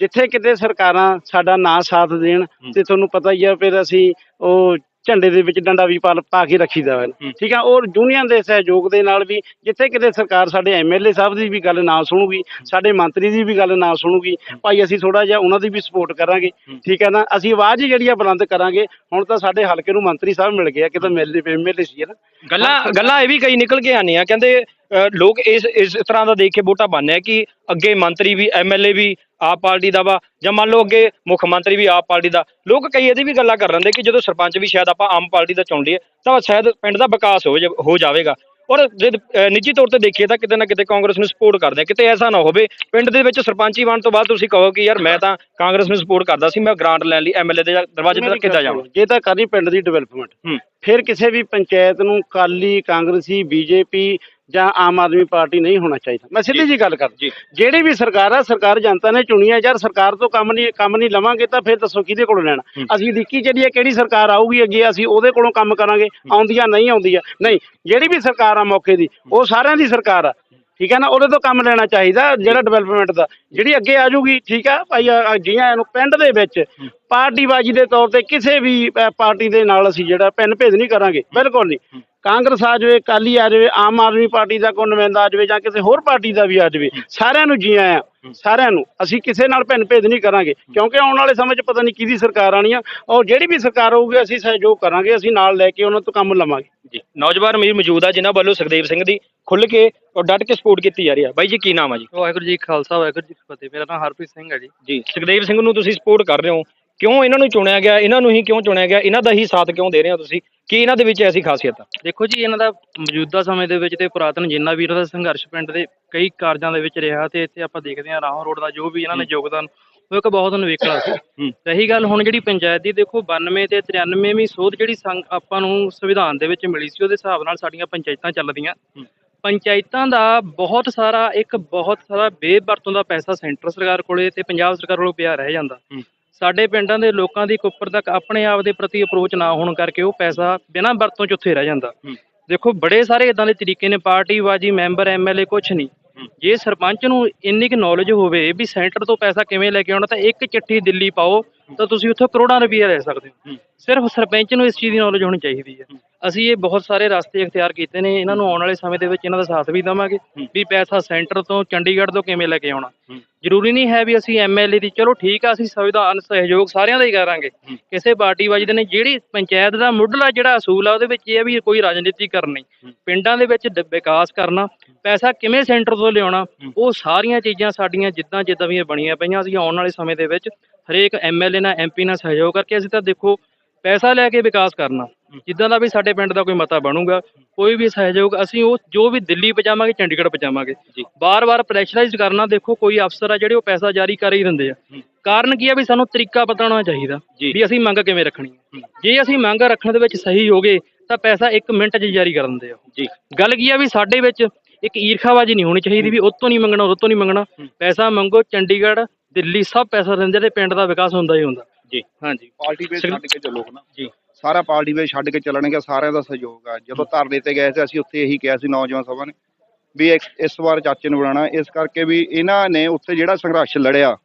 Speaker 1: ਜਿੱਥੇ ਕਿਤੇ ਸਰਕਾਰਾਂ ਸਾਡਾ ਨਾ ਸਾਥ ਦੇਣ। ਤੇ ਤੁਹਾਨੂੰ ਪਤਾ ਹੀ ਆ ਫਿਰ ਅਸੀਂ ਉਹ ਝੰਡੇ ਦੇ ਵਿੱਚ ਡੰਡਾ ਵੀ ਪਾ ਪਾ ਕੇ ਰੱਖੀਦਾ
Speaker 2: ਹੂੰ।
Speaker 1: ਠੀਕ ਆ ਔਰ ਯੂਨੀਅਨ ਦੇ ਸਹਿਯੋਗ ਦੇ ਨਾਲ ਵੀ ਜਿੱਥੇ ਕਿਤੇ ਸਰਕਾਰ ਸਾਡੇ ਐਮਐਲਏ ਸਾਹਿਬ ਦੀ ਵੀ ਗੱਲ ਨਾ ਸੁਣੂਗੀ ਸਾਡੇ ਮੰਤਰੀ ਦੀ ਵੀ ਗੱਲ ਨਾ ਸੁਣੂਗੀ ਭਾਈ ਅਸੀਂ ਥੋੜਾ ਜਿਹਾ ਉਹਨਾਂ ਦੀ ਵੀ ਸਪੋਰਟ ਕਰਾਂਗੇ
Speaker 2: ਹੂੰ।
Speaker 1: ਠੀਕ ਹੈ ਨਾ? ਅਸੀਂ ਆਵਾਜ਼ ਹੀ ਜਿਹੜੀ ਆ ਬੁਲੰਦ ਕਰਾਂਗੇ ਹੁਣ ਤਾਂ ਸਾਡੇ ਹਲਕੇ ਨੂੰ ਮੰਤਰੀ ਸਾਹਿਬ ਮਿਲ ਗਏ ਆ ਕਿਤੇ ਐਮਐਲਏ ਸੀ ਨਾ।
Speaker 2: ਗੱਲਾਂ ਗੱਲਾਂ ਇਹ ਵੀ ਕਈ ਨਿਕਲ ਕੇ ਆਉਂਦੀਆਂ ਕਹਿੰਦੇ ਲੋਕ ਇਸ ਇਸ ਤਰ੍ਹਾਂ ਦਾ ਦੇਖ ਕੇ ਵੋਟਾਂ ਪਾਉਂਦੇ ਆ ਕਿ ਅੱਗੇ ਮੰਤਰੀ ਵੀ ਐਮਐਲਏ ਵੀ ਆਪ ਪਾਰਟੀ ਦਾ ਵਾ ਜਾਂ ਮੰਨ ਲਓ ਅੱਗੇ ਮੁੱਖ ਮੰਤਰੀ ਵੀ ਆਪ ਪਾਰਟੀ ਦਾ। ਲੋਕ ਕਈ ਇਹਦੀ ਵੀ ਗੱਲਾਂ ਕਰ ਲੈਂਦੇ ਕਿ ਜਦੋਂ ਸਰਪੰਚ ਵੀ ਸ਼ਾਇਦ ਆਪਾਂ ਆਮ ਪਾਰਟੀ ਦਾ ਚੁਣ ਲਈਏ ਤਾਂ ਸ਼ਾਇਦ ਪਿੰਡ ਦਾ ਵਿਕਾਸ ਹੋ ਜਾਵੇਗਾ। ਔਰ ਜੇ ਨਿੱਜੀ ਤੌਰ ਤੇ ਦੇਖੀਏ ਤਾਂ ਕਿਤੇ ਨਾ ਕਿਤੇ ਕਾਂਗਰਸ ਨੂੰ ਸਪੋਰਟ ਕਰਦੇ ਆ। ਕਿਤੇ ਐਸਾ ਨਾ ਹੋਵੇ ਪਿੰਡ ਦੇ ਵਿੱਚ ਸਰਪੰਚੀ ਬਣ ਤੋਂ ਬਾਅਦ ਤੁਸੀਂ ਕਹੋ ਕਿ ਯਾਰ ਮੈਂ ਤਾਂ ਕਾਂਗਰਸ ਨੂੰ ਸਪੋਰਟ ਕਰਦਾ ਸੀ ਮੈਂ ਗ੍ਰਾਂਟ ਲੈਣ ਲਈ ਐਮਐਲਏ ਦੇ ਦਰਵਾਜ਼ੇ ਤੇ ਕਿੱਦਾਂ ਜਾਵਾਂ?
Speaker 1: ਜੇ ਤਾਂ ਕਰਨੀ ਪਿੰਡ ਦੀ ਡਿਵੈਲਪਮੈਂਟ ਫਿਰ ਕਿਸੇ ਵੀ ਪੰਚਾਇਤ ਨੂੰ ਕਾਲੀ ਕਾਂਗਰਸੀ ਬੀਜੇਪੀ ਜਾਂ ਆਮ ਆਦਮੀ ਪਾਰਟੀ ਨਹੀਂ ਹੋਣਾ ਚਾਹੀਦਾ। ਮੈਂ ਸਿੱਧੀ ਜੀ ਗੱਲ ਕਰ ਜਿਹੜੀ ਵੀ ਸਰਕਾਰ ਆ ਸਰਕਾਰ ਜਨਤਾ ਨੇ ਚੁਣੀ ਆ। ਯਾਰ ਸਰਕਾਰ ਤੋਂ ਕੰਮ ਨਹੀਂ ਕੰਮ ਨਹੀਂ ਲਵਾਂਗੇ ਤਾਂ ਫਿਰ ਦੱਸੋ ਕਿਹਦੇ ਕੋਲੋਂ ਲੈਣਾ। ਅਸੀਂ ਦੇਖੀ ਚੱਲੀਏ ਕਿਹੜੀ ਸਰਕਾਰ ਆਊਗੀ ਅੱਗੇ ਅਸੀਂ ਉਹਦੇ ਕੋਲੋਂ ਕੰਮ ਕਰਾਂਗੇ ਆਉਂਦੀਆਂ ਨਹੀਂ ਆਉਂਦੀਆਂ ਨਹੀਂ ਜਿਹੜੀ ਵੀ ਸਰਕਾਰ ਆ ਮੌਕੇ ਦੀ ਉਹ ਸਾਰਿਆਂ ਦੀ ਸਰਕਾਰ ਆ। ਠੀਕ ਹੈ ਨਾ? ਉਹਦੇ ਤੋਂ ਕੰਮ ਲੈਣਾ ਚਾਹੀਦਾ ਜਿਹੜਾ ਡਿਵੈਲਪਮੈਂਟ ਦਾ। ਜਿਹੜੀ ਅੱਗੇ ਆ ਜਾਊਗੀ ਠੀਕ ਆ? ਭਾਈ ਆ- ਆ ਜੀਆਂ ਨੂੰ ਪਿੰਡ ਦੇ ਵਿੱਚ। ਪਾਰਟੀਬਾਜ਼ੀ ਦੇ ਤੌਰ ਤੇ ਕਿਸੇ ਵੀ ਪਾਰਟੀ ਦੇ ਨਾਲ ਅਸੀਂ ਜਿਹੜਾ ਪੈਨ ਭੇਦ ਨਹੀਂ ਕਰਾਂਗੇ। ਬਿਲਕੁਲ ਨਹੀਂ। ਕਾਂਗਰਸ ਆ ਜਾਵੇ ਕਾਲੀ ਆ ਜਾਵੇ ਆਮ ਆਦਮੀ ਪਾਰਟੀ ਦਾ ਕੋਈ ਨੁਮਾਇੰਦਾ ਆ ਜਾਵੇ ਜਾਂ ਕਿਸੇ ਹੋਰ ਪਾਰਟੀ ਦਾ ਵੀ ਆ ਜਾਵੇ ਸਾਰਿਆਂ ਨੂੰ ਜੀ ਆਇਆਂ ਸਾਰਿਆਂ ਨੂੰ। ਅਸੀਂ ਕਿਸੇ ਨਾਲ ਭਿੰਨ ਭੇਦ ਨਹੀਂ ਕਰਾਂਗੇ ਕਿਉਂਕਿ ਆਉਣ ਵਾਲੇ ਸਮੇਂ 'ਚ ਪਤਾ ਨਹੀਂ ਕਿਹਦੀ ਸਰਕਾਰ ਆਣੀ ਆ ਔਰ ਜਿਹੜੀ ਵੀ ਸਰਕਾਰ ਹੋਊਗੀ ਅਸੀਂ ਸਹਿਯੋਗ ਕਰਾਂਗੇ ਅਸੀਂ ਨਾਲ ਲੈ ਕੇ ਉਹਨਾਂ ਤੋਂ ਕੰਮ ਲਵਾਂਗੇ।
Speaker 2: ਜੀ ਨੌਜਵਾਨ ਮੀਰ ਮੌਜੂਦ ਆ ਜਿਨ੍ਹਾਂ ਵੱਲੋਂ ਸੁਖਦੇਵ ਸਿੰਘ ਦੀ ਖੁੱਲ ਕੇ ਔਰ ਡਟ ਕੇ ਸਪੋਰਟ ਕੀਤੀ ਜਾ ਰਹੀ ਆ। ਬਾਈ ਜੀ ਕੀ ਨਾਮ ਆ ਜੀ?
Speaker 3: ਵਾਹਿਗੁਰੂ ਜੀ ਖਾਲਸਾ ਵਾਹਿਗੁਰੂ ਜੀ ਫਤਿਹ। ਮੇਰਾ ਨਾਮ ਹਰਪ੍ਰੀਤ ਸਿੰਘ ਹੈ ਜੀ।
Speaker 2: ਜੀ ਸੁਖਦੇਵ ਸਿੰਘ ਨੂੰ ਤੁਸੀਂ ਸਪੋਰਟ ਕਰ ਰਹੇ ਹੋ। ਕਿਉਂ ਇਹਨਾਂ ਨੂੰ ਚੁਣਿਆ ਗਿਆ? ਇਹਨਾਂ ਨੂੰ ਹੀ ਕਿਉਂ ਚੁਣਿਆ ਗਿਆ? ਇਹਨਾਂ ਦਾ ਹੀ ਸਾਥ ਕਿਉਂ ਦੇ ਰਹੇ ਹੋ ਤੁਸੀਂ? ਕੀ ਇਹਨਾਂ ਦੇ ਵਿੱਚ ਐਸੀ ਖਾਸੀਅਤ ਆ?
Speaker 3: ਦੇਖੋ ਜੀ ਇਹਨਾਂ ਦਾ ਮੌਜੂਦਾ ਸਮੇਂ ਦੇ ਵਿੱਚ ਤੇ ਪੁਰਾਤਨ ਜਿੰਨਾ ਵੀ ਇਹਨਾਂ ਦਾ ਸੰਘਰਸ਼ ਪਿੰਡ ਦੇ ਕਈ ਕਾਰਜਾਂ ਦੇ ਵਿੱਚ ਰਿਹਾ ਤੇ ਇੱਥੇ ਆਪਾਂ ਦੇਖਦੇ ਹਾਂ ਰਾਹੋਂ ਰੋਡ ਦਾ ਜੋ ਵੀ ਇਹਨਾਂ ਨੇ ਯੋਗਦਾਨ ਉਹ ਇੱਕ ਬਹੁਤ ਨਿਵੇਕਲਾ ਸੀ। ਰਹੀ ਗੱਲ ਹੁਣ ਜਿਹੜੀ ਪੰਚਾਇਤ ਦੀ ਦੇਖੋ 92 ਤੇ 93ਵੀਂ ਸੋਧ ਜਿਹੜੀ ਆਪਾਂ ਨੂੰ ਸੰਵਿਧਾਨ ਦੇ ਵਿੱਚ ਮਿਲੀ ਸੀ ਉਹਦੇ ਹਿਸਾਬ ਨਾਲ ਸਾਡੀਆਂ ਪੰਚਾਇਤਾਂ ਚੱਲਦੀਆਂ। ਪੰਚਾਇਤਾਂ ਦਾ ਬਹੁਤ ਸਾਰਾ ਇੱਕ ਬਹੁਤ ਸਾਰਾ ਬੇਵਰਤੋਂ ਦਾ ਪੈਸਾ ਸੈਂਟਰ ਸਰਕਾਰ ਕੋਲੇ ਤੇ ਪੰਜਾਬ ਸਰਕਾਰ ਕੋਲੋਂ ਪਿਆ ਰਹਿ ਜਾਂਦਾ। ਸਾਡੇ ਪਿੰਡਾਂ ਦੇ ਲੋਕਾਂ ਦੀ ਉੱਪਰ ਤੱਕ ਆਪਣੇ ਆਪ ਦੇ ਪ੍ਰਤੀ ਅਪਰੋਚ ਨਾ ਹੋਣ ਕਰਕੇ ਉਹ ਪੈਸਾ ਬਿਨਾਂ ਵਰਤੋਂ ਚ ਉੱਥੇ ਰਹਿ ਜਾਂਦਾ। ਦੇਖੋ ਬੜੇ ਸਾਰੇ ਇਦਾਂ ਦੇ ਤਰੀਕੇ ਨੇ ਪਾਰਟੀਬਾਜੀ ਮੈਂਬਰ ਐਮਐਲਏ ਕੁਛ ਨਹੀਂ। ਜੇ ਸਰਪੰਚ ਨੂੰ ਇੰਨੀ ਕੁ ਨੌਲੇਜ ਹੋਵੇ ਵੀ ਸੈਂਟਰ ਤੋਂ ਪੈਸਾ ਕਿਵੇਂ ਲੈ ਕੇ ਆਉਣਾ ਤਾਂ ਇੱਕ ਚਿੱਠੀ ਦਿੱਲੀ ਪਾਓ ਤਾਂ ਤੁਸੀਂ ਉੱਥੋਂ ਕਰੋੜਾਂ ਰੁਪਏ ਲੈ ਸਕਦੇ ਹੂੰ। ਸਿਰਫ ਸਰਪੰਚ ਨੂੰ ਇਸ ਚੀਜ਼ ਦੀ ਨੌਲੇਜ ਹੋਣੀ ਚਾਹੀਦੀ ਹੈ। ਅਸੀਂ ਇਹ ਬਹੁਤ ਸਾਰੇ ਰਸਤੇ ਇਖਤਿਆਰ ਕੀਤੇ ਨੇ ਇਹਨਾਂ ਨੂੰ ਆਉਣ ਵਾਲੇ ਸਮੇਂ ਦੇ ਵਿੱਚ ਇਹਨਾਂ ਦਾ ਸਾਥ ਵੀ ਦੇਵਾਂਗੇ। ਵੀ ਪੈਸਾ ਸੈਂਟਰ ਤੋਂ ਚੰਡੀਗੜ੍ਹ ਤੋਂ ਕਿਵੇਂ ਲੈ ਕੇ ਆਉਣਾ। ਜ਼ਰੂਰੀ ਨਹੀਂ ਹੈ ਵੀ ਅਸੀਂ ਐਮਐਲਏ ਦੀ ਚਲੋ ਠੀਕ ਆ ਅਸੀਂ ਸੰਵਿਧਾਨ ਸਹਿਯੋਗ ਸਾਰਿਆਂ ਦਾ ਹੀ ਕਰਾਂਗੇ। ਕਿਸੇ ਪਾਰਟੀ ਵਾਜਦੇ ਨੇ ਜਿਹੜੀ ਪੰਚਾਇਤ ਦਾ ਮੁੱਢਲਾ ਜਿਹੜਾ ਅਸੂਲ ਆ ਉਹਦੇ ਵਿੱਚ ਇਹ ਆ ਵੀ ਕੋਈ ਰਾਜਨੀਤੀ ਕਰਨੀ। ਪਿੰਡਾਂ ਦੇ ਵਿੱਚ ਵਿਕਾਸ ਕਰਨਾ ਪੈਸਾ ਕਿਵੇਂ ਸੈਂਟਰ ਤੋਂ ਲਿਆਉਣਾ। ਉਹ ਸਾਰੀਆਂ ਚੀਜ਼ਾਂ ਸਾਡੀਆਂ ਜਿੱਦਾਂ ਜਿੱਦਾਂ ਵੀ ਇਹ ਬਣੀਆਂ ਪਈਆਂ ਅਸੀਂ ਆਉਣ ਵਾਲੇ ਸਮੇਂ ਦੇ ਵਿੱਚ ਹਰੇਕ ਐਮਐਲਏ ਨਾਲ ਐਮਪੀ ਨਾਲ ਸਹਿਯੋਗ ਕਰਕੇ ਅਸੀਂ ਤਾਂ ਦੇਖੋ ਪੈਸਾ ਲੈ ਕੇ ਵਿਕਾਸ ਕਰਨਾ ਜਿੱਦਾਂ ਦਾ ਵੀ ਸਾਡੇ ਪਿੰਡ ਦਾ ਕੋਈ ਮਤਾ ਬਣੂਗਾ ਕੋਈ ਵੀ ਸਹਿਯੋਗ ਅਸੀਂ ਉਹ ਜੋ ਵੀ ਦਿੱਲੀ ਪਹੁੰਚਾਵਾਂਗੇ ਚੰਡੀਗੜ੍ਹ ਪਹੁੰਚਾਵਾਂਗੇ। ਬਾਰ-ਬਾਰ ਪ੍ਰੈਸ਼ਰਾਈਜ਼ ਕਰਨਾ ਦੇਖੋ ਕੋਈ ਅਫਸਰ ਆ ਜਿਹੜੇ ਉਹ ਪੈਸਾ ਜਾਰੀ ਕਰ ਹੀ ਦਿੰਦੇ ਆ। ਕਾਰਨ ਕੀ ਆ ਵੀ ਸਾਨੂੰ ਤਰੀਕਾ ਪਤਾ ਹੋਣਾ ਚਾਹੀਦਾ। ਵੀ ਅਸੀਂ ਮੰਗ ਕਿਵੇਂ ਰੱਖਣੀ ਹੈ। ਜੇ ਅਸੀਂ ਮੰਗ ਰੱਖਣ ਦੇ ਵਿੱਚ ਸਹੀ ਹੋਗੇ ਤਾਂ ਪੈਸਾ 1 ਮਿੰਟ 'ਚ ਜਾਰੀ ਕਰ ਦਿੰਦੇ ਆ
Speaker 2: ਜੀ
Speaker 3: ਗੱਲ ਕੀ ਆ ਵੀ ਸਾਡੇ ਵਿੱਚ ਇੱਕ ਈਰਖਾਬਾਜੀ ਨਹੀਂ ਹੋਣੀ ਚਾਹੀਦੀ ਵੀ ਉਤੋਂ ਨਹੀਂ ਮੰਗਣਾ ਉਤੋਂ ਨਹੀਂ ਮੰਗਣਾ। ਪੈਸਾ ਮੰਗੋ ਚੰਡੀਗੜ੍ਹ ਦਿੱਲੀ ਸਭ ਪੈਸਾ ਦਿੰਦੇ ਤੇ ਪਿੰਡ ਦਾ ਵਿਕਾਸ ਹੁੰਦਾ ਹੀ ਹੁੰਦਾ
Speaker 2: ਜੀ
Speaker 3: ਹਾਂਜੀ
Speaker 4: ਪਾਰਟੀ
Speaker 3: ਸਿਰ-
Speaker 4: ਛੱਡ ਕੇ ਚੱਲੋ ਨਾ
Speaker 2: ਜੀ।
Speaker 4: ਸਾਰਾ ਪਾਰਟੀ ਵੇਸ ਛੱਡ ਕੇ ਚੱਲਣਗੇ ਸਾਰਿਆਂ ਦਾ ਸਹਿਯੋਗ ਆ। ਜਦੋਂ ਧਰਨੇ ਤੇ ਗਏ ਸੀ ਅਸੀਂ ਉੱਥੇ ਇਹੀ ਕਿਹਾ ਸੀ ਨੌਜਵਾਨ ਸਭਾ ਨੇ ਵੀ ਇਸ- ਵਾਰ ਚਾਚੇ ਨੂੰ ਬਣਾਉਣਾ ਇਸ ਕਰਕੇ ਵੀ ਇਹਨਾਂ ਨੇ ਉੱਥੇ ਜਿਹੜਾ ਸੰਘਰਸ਼ ਲੜਿਆ।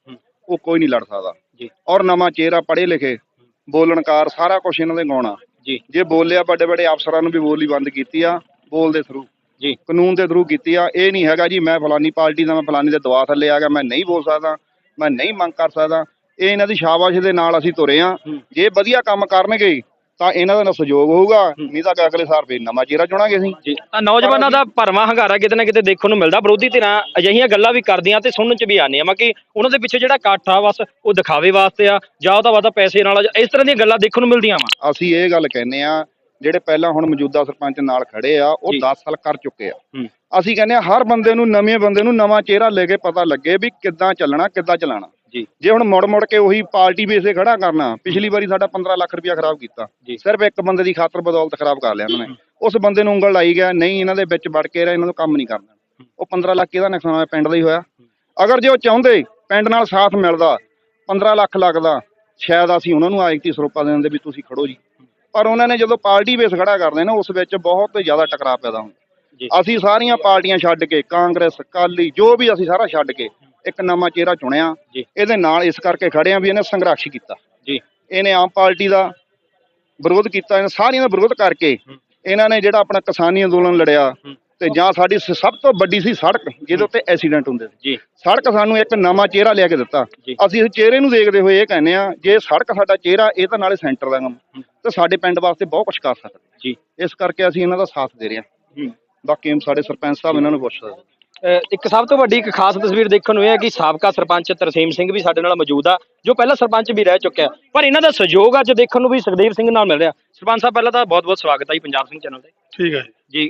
Speaker 4: ਉਹ ਕੋਈ ਨਹੀਂ ਲੜ ਸਕਦਾ।
Speaker 2: ਜੀ।
Speaker 4: ਔਰ ਨਵਾਂ ਚਿਹਰਾ ਪੜ੍ਹੇ ਲਿਖੇ ਬੋਲਣਕਾਰ ਸਾਰਾ ਕੁਝ ਇਹਨਾਂ ਦੇ ਗਾਉਣਾ।
Speaker 2: ਜੀ।
Speaker 4: ਜੇ ਬੋਲਿਆ ਵੱਡੇ ਵੱਡੇ ਅਫਸਰਾਂ ਨੂੰ ਵੀ ਬੋਲੀ ਬੰਦ ਕੀਤੀ ਆ ਬੋਲ ਦੇ ਥਰੂ
Speaker 2: ਜੀ।
Speaker 4: ਕਾਨੂੰਨ ਦੇ ਥਰੂ ਕੀਤੀ ਆ। ਇਹ ਨਹੀਂ ਹੈਗਾ ਜੀ ਮੈਂ ਫਲਾਨੀ ਪਾਰਟੀ ਦਾ ਮੈਂ ਫਲਾਨੀ ਦੇ ਦਵਾ ਥੱਲੇ ਆ ਗਿਆ ਮੈਂ ਨਹੀਂ ਬੋਲ ਸਕਦਾ ਮੈਂ ਨਹੀਂ ਮੰਗ ਕਰ ਸਕਦਾ। ਇਹ ਇਹਨਾਂ ਦੀ ਸ਼ਾਬਾਸ਼ ਦੇ ਨਾਲ ਅਸੀਂ ਤੁਰੇ ਆ। ਜੇ ਵਧੀਆ ਕੰਮ ਕਰਨਗੇ ਤਾਂ ਇਹਨਾਂ ਦਾ ਨਾ ਸਹਿਯੋਗ ਹੋਊਗਾ। ਨਹੀਂ ਤਾਂ ਅਗਲੇ ਸਾਲ ਫੇਰ ਨਵਾਂ ਚਿਹਰਾ ਚੁਣਾਂਗੇ ਅਸੀਂ।
Speaker 2: ਤਾਂ ਨੌਜਵਾਨਾਂ ਦਾ ਭਰਵਾਂ ਹੰਗਾਰਾ ਕਿਤੇ ਨਾ ਕਿਤੇ ਦੇਖਣ ਨੂੰ ਮਿਲਦਾ। ਵਿਰੋਧੀ ਧਿਰਾਂ ਅਜਿਹੀਆਂ ਗੱਲਾਂ ਵੀ ਕਰਦੀਆਂ ਤੇ ਸੁਣਨ ਚ ਵੀ ਆਉਂਦੀਆਂ ਵਾ ਕਿ ਉਹਨਾਂ ਦੇ ਪਿੱਛੇ ਜਿਹੜਾ ਇਕੱਠ ਆ ਬਸ ਉਹ ਦਿਖਾਵੇ ਵਾਸਤੇ ਆ। ਜਾਂ ਉਹਦਾ ਵਾਦਾ ਪੈਸੇ ਨਾਲ ਆ, ਜਾਂ ਇਸ ਤਰ੍ਹਾਂ ਦੀਆਂ ਗੱਲਾਂ ਦੇਖਣ ਨੂੰ ਮਿਲਦੀਆਂ ਵਾ।
Speaker 4: ਅਸੀਂ ਇਹ ਗੱਲ ਕਹਿੰਦੇ ਆ ਜਿਹੜੇ ਪਹਿਲਾਂ ਹੁਣ ਮੌਜੂਦਾ ਸਰਪੰਚ ਨਾਲ ਖੜੇ ਆ ਉਹ
Speaker 2: ਜੀ।
Speaker 4: 10 ਸਾਲ ਕਰ ਚੁੱਕੇ ਆ। ਅਸੀਂ ਕਹਿੰਦੇ ਆ ਹਰ ਬੰਦੇ ਨੂੰ ਨਵੇਂ ਬੰਦੇ ਨੂੰ ਨਵਾਂ ਚਿਹਰਾ ਲੈ ਕੇ ਪਤਾ ਲੱਗੇ ਵੀ ਕਿੱਦਾਂ ਚੱਲਣਾ ਕਿੱਦਾਂ ਚਲਾਣਾ
Speaker 2: ਜੀ।
Speaker 4: ਜੇ ਹੁਣ ਮੁੜ ਮੁੜ ਕੇ ਉਹੀ ਪਾਰਟੀ ਬੇਸੇ ਖੜਾ ਕਰਨਾ ਪਿਛਲੀ ਵਾਰੀ ਸਾਡਾ 15 ਲੱਖ ਰੁਪਇਆ ਖਰਾਬ ਕੀਤਾ। ਸਿਰਫ ਇੱਕ ਬੰਦੇ ਦੀ ਖਾਤਰ ਬਦੌਲਤ ਖਰਾਬ ਕਰ ਲਿਆ ਉਹਨਾਂ ਨੇ। ਉਸ ਬੰਦੇ ਨੂੰ ਉਂਗਲ ਲਾਈ ਗਿਆ ਨਹੀਂ ਇਹਨਾਂ ਦੇ ਵਿੱਚ ਵੜ ਕੇ ਰਿਹਾ ਇਹਨਾਂ ਨੂੰ ਕੰਮ ਨਹੀਂ ਕਰਨਾ। ਉਹ 15 ਲੱਖ ਇਹਦਾ ਨੁਕਸਾਨ ਹੋਇਆ ਪਿੰਡ ਦਾ ਹੀ ਹੋਇਆ। ਅਗਰ ਜੇ ਉਹ ਚਾਹੁੰਦੇ ਪਿੰਡ ਨਾਲ ਸਾਥ ਮਿਲਦਾ 15 ਲੱਖ ਲੱਗਦਾ ਸ਼ਾਇਦ ਅਸੀਂ ਉਹਨਾਂ ਨੂੰ ਆਇਕਤੀ ਸਰੋਪਾ ਦੇ ਦਿੰਦੇ ਵੀ ਤੁਸੀਂ ਖੜੋ ਜੀ। ਪਰ ਉਹਨਾਂ ਨੇ ਜਦੋਂ ਪਾਰਟੀ ਬੇਸ ਖੜਾ ਕਰਦੇ ਨਾ ਉਸ ਵਿੱਚ ਬਹੁਤ ਜ਼ਿਆਦਾ ਟਕਰਾਅ ਪੈਦਾ। ਹੁੰਦਾ। ਅਸੀਂ ਸਾਰੀਆਂ ਪਾਰਟੀਆਂ ਛੱਡ ਕੇ ਕਾਂਗਰਸ ਅਕਾਲੀ ਜੋ ਵੀ ਅਸੀਂ ਸਾਰਾ ਛੱਡ ਕੇ ਇੱਕ ਨਵਾਂ ਚਿਹਰਾ ਚੁਣਿਆ। ਇਹਦੇ ਨਾਲ ਇਸ ਕਰਕੇ ਖੜੇ ਆ ਵੀ ਇਹਨੇ ਸੰਘਰਸ਼ ਕੀਤਾ
Speaker 2: ਜੀ।
Speaker 4: ਇਹਨੇ ਆਮ ਪਾਰਟੀ ਦਾ ਵਿਰੋਧ ਕੀਤਾ ਇਹਨਾਂ ਸਾਰੀਆਂ ਦਾ ਵਿਰੋਧ ਕਰਕੇ। ਇਹਨਾਂ ਨੇ ਜਿਹੜਾ ਆਪਣਾ ਕਿਸਾਨੀ ਅੰਦੋਲਨ ਲੜਿਆ। ਤੇ ਜਾਂ ਸਾਡੀ ਸਭ ਤੋਂ ਵੱਡੀ ਸੀ ਸੜਕ ਜਿਹਦੇ ਉੱਤੇ ਐਕਸੀਡੈਂਟ ਹੁੰਦੇ ਸੀ
Speaker 2: ਜੀ
Speaker 4: ਸੜਕ ਸਾਨੂੰ ਇੱਕ ਨਵਾਂ ਚਿਹਰਾ ਲਿਆ ਕੇ ਦਿੱਤਾ। ਅਸੀਂ ਇਸ ਚਿਹਰੇ ਨੂੰ ਦੇਖਦੇ ਹੋਏ ਇਹ ਕਹਿੰਦੇ ਆ ਜੇ ਸੜਕ ਸਾਡਾ ਚਿਹਰਾ ਇਹ ਤਾਂ ਨਾਲੇ ਸੈਂਟਰ ਦਾ ਕੰਮ। ਤੇ ਸਾਡੇ ਪਿੰਡ ਵਾਸਤੇ ਬਹੁਤ ਕੁਝ ਕਰ ਸਕਦੇ
Speaker 2: ਜੀ।
Speaker 4: ਇਸ ਕਰਕੇ ਅਸੀਂ ਇਹਨਾਂ ਦਾ ਸਾਥ ਦੇ ਰਹੇ ਹਾਂ ਬਾਕੀ ਸਾਡੇ ਸਰਪੰਚ ਸਾਹਿਬ ਇਹਨਾਂ ਨੂੰ ਪੁੱਛ ਸਕਦੇ
Speaker 2: ਇੱਕ ਸਭ ਤੋਂ ਵੱਡੀ ਇੱਕ ਖਾਸ ਤਸਵੀਰ ਦੇਖਣ ਨੂੰ ਇਹ ਹੈ ਕਿ ਸਾਬਕਾ ਸਰਪੰਚ ਤਰਸੇਮ ਸਿੰਘ ਵੀ ਸਾਡੇ ਨਾਲ ਮੌਜੂਦ ਆ ਜੋ ਪਹਿਲਾਂ ਸਰਪੰਚ ਵੀ ਰਹਿ ਚੁੱਕਿਆ ਪਰ ਇਹਨਾਂ ਦਾ ਸਹਿਯੋਗ ਅੱਜ ਦੇਖਣ ਨੂੰ ਵੀ ਸੁਖਦੇਵ ਸਿੰਘ ਨਾਲ ਮਿਲ ਰਿਹਾ। ਸਰਪੰਚ ਸਾਹਿਬ ਪਹਿਲਾਂ ਤਾਂ ਬਹੁਤ ਬਹੁਤ ਸਵਾਗਤ ਹੈ ਜੀ ਪੰਜਾਬ ਸਿੰਘ ਚੈਨਲ ਤੇ।
Speaker 1: ਠੀਕ ਹੈ
Speaker 2: ਜੀ।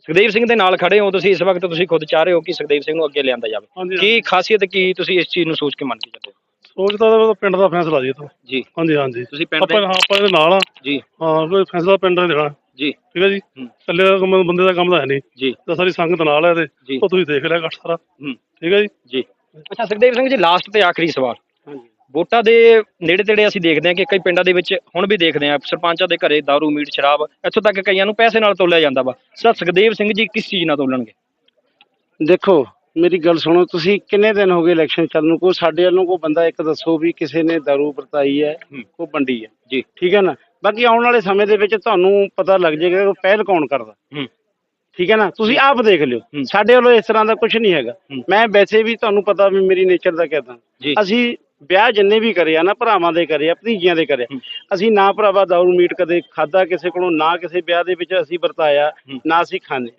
Speaker 2: ਸੁਖਦੇਵ ਸਿੰਘ ਦੇ ਨਾਲ ਖੜੇ ਹੋ ਤੁਸੀਂ ਇਸ ਵਕਤ ਤੁਸੀਂ ਖੁਦ ਚਾਹ ਰਹੇ ਹੋ ਕਿ ਸੁਖਦੇਵ ਸਿੰਘ ਨੂੰ ਅੱਗੇ ਲਿਆਂਦਾ ਜਾਵੇ। ਕੀ ਖਾਸੀਅਤ ਕੀ ਤੁਸੀਂ ਇਸ ਚੀਜ਼ ਨੂੰ ਸੋਚ ਕੇ ਮੰਨ ਕੇ ਚੱਲੇ ਹੋ?
Speaker 1: ਸੋਚ ਤਾਂ ਪਿੰਡ ਦਾ ਫੈਸਲਾ ਜੀ ਤਾਂ
Speaker 2: ਜੀ।
Speaker 1: ਹਾਂਜੀ ਹਾਂਜੀ।
Speaker 2: ਤੁਸੀਂ ਪਿੰਡ ਦੇ
Speaker 1: ਹਾਂ ਆਪਾਂ ਨਾਲ ਆ।
Speaker 2: ਜੀ।
Speaker 1: ਹਾਂ ਫੈਸਲਾ ਪਿੰਡ ਨੇ ਦੇਣਾ
Speaker 2: ਜੀ।
Speaker 1: ਠੀਕ ਹੈ ਜੀ?
Speaker 2: ਹੂੰ।
Speaker 1: ਇਕੱਲੇ ਦਾ ਕੰਮ ਬੰਦੇ ਦਾ ਕੰਮ ਤਾਂ ਹੈ ਨਹੀਂ।
Speaker 2: ਜੀ।
Speaker 1: ਤਾਂ ਸਾਰੀ ਸੰਗਤ ਨਾਲ ਹੈ ਤੇ ਉਹ ਤੁਸੀਂ ਦੇਖ ਲਿਆ ਘੱਟ ਸਾਰਾ।
Speaker 2: ਹੂੰ।
Speaker 1: ਠੀਕ ਹੈ ਜੀ?
Speaker 2: ਜੀ। ਅੱਛਾ ਸੁਖਦੇਵ ਸਿੰਘ ਜੀ ਲਾਸਟ ਤੇ ਆਖਰੀ ਸਵਾਲ।
Speaker 1: ਹਾਂਜੀ।
Speaker 2: ਵੋਟਾਂ ਦੇ ਨੇੜੇ ਤੇੜੇ ਅਸੀਂ ਦੇਖਦੇ ਹਾਂ ਕਿ ਕਈ ਪਿੰਡਾਂ ਦੇ ਵਿੱਚ ਹੁਣ ਵੀ ਦੇਖਦੇ ਹਾਂ ਸਰਪੰਚਾਂ ਦੇ ਘਰੇ ਦਾਰੂ ਮੀਟ ਸ਼ਰਾਬ ਇੱਥੋਂ ਤੱਕ ਕਈਆਂ ਨੂੰ ਪੈਸੇ ਨਾਲ ਤੋਲਿਆ ਜਾਂਦਾ ਵਾ। ਸਰ ਸੁਖਦੇਵ ਸਿੰਘ ਜੀ ਕਿਸ ਚੀਜ਼ ਨਾਲ ਤੋਲਣਗੇ?
Speaker 1: ਦੇਖੋ ਮੇਰੀ ਗੱਲ ਸੁਣੋ ਤੁਸੀਂ ਕਿੰਨੇ ਦਿਨ ਹੋ ਗਏ ਇਲੈਕਸ਼ਨ ਚੱਲਣ ਨੂੰ? ਕੋਈ ਸਾਡੇ ਵੱਲੋਂ ਕੋਈ ਬੰਦਾ ਇੱਕ ਦੱਸੋ ਵੀ ਕਿਸੇ ਨੇ ਦਾਰੂ ਵਰਤਾਈ ਹੈ
Speaker 2: ਹੂੰ।
Speaker 1: ਕੋਈ ਵੰਡੀ ਹੈ।
Speaker 2: ਜੀ।
Speaker 1: ਠੀਕ ਹੈ ਨਾ? ਬਾਕੀ ਆਉਣ ਵਾਲੇ ਸਮੇਂ ਦੇ ਵਿੱਚ ਤੁਹਾਨੂੰ ਪਤਾ ਲੱਗ ਜਾਏਗਾ ਕਿ ਪਹਿਲ ਕੌਣ ਕਰਦਾ
Speaker 2: ਹੂੰ।
Speaker 1: ਠੀਕ ਹੈ ਨਾ ਤੁਸੀਂ ਆਪ ਦੇਖ ਲਿਓ। ਸਾਡੇ ਵੱਲੋਂ ਇਸ ਤਰ੍ਹਾਂ ਦਾ ਕੁਝ ਨਹੀਂ ਹੈਗਾ। ਮੈਂ ਵੈਸੇ ਵੀ ਤੁਹਾਨੂੰ ਪਤਾ ਵੀ ਮੇਰੀ ਨੇਚਰ ਦਾ ਕਿਦਾਂ ਅਸੀਂ ਵਿਆਹ ਜਿੰਨੇ ਵੀ ਕਰੇ ਆ ਨਾ ਭਰਾਵਾਂ ਦੇ ਕਰੇ ਆ ਭਤੀਜੀਆਂ ਦੇ ਕਰੇ। ਅਸੀਂ ਨਾ ਭਰਾਵਾ ਦਾਰੂ ਮੀਟ ਕਦੇ ਖਾਦਾ ਕਿਸੇ ਕੋਲੋਂ ਨਾ ਕਿਸੇ ਵਿਆਹ ਦੇ ਵਿੱਚ ਅਸੀਂ ਵਰਤਾਇਆ। ਨਾ ਅਸੀਂ ਖਾਂਦੇ।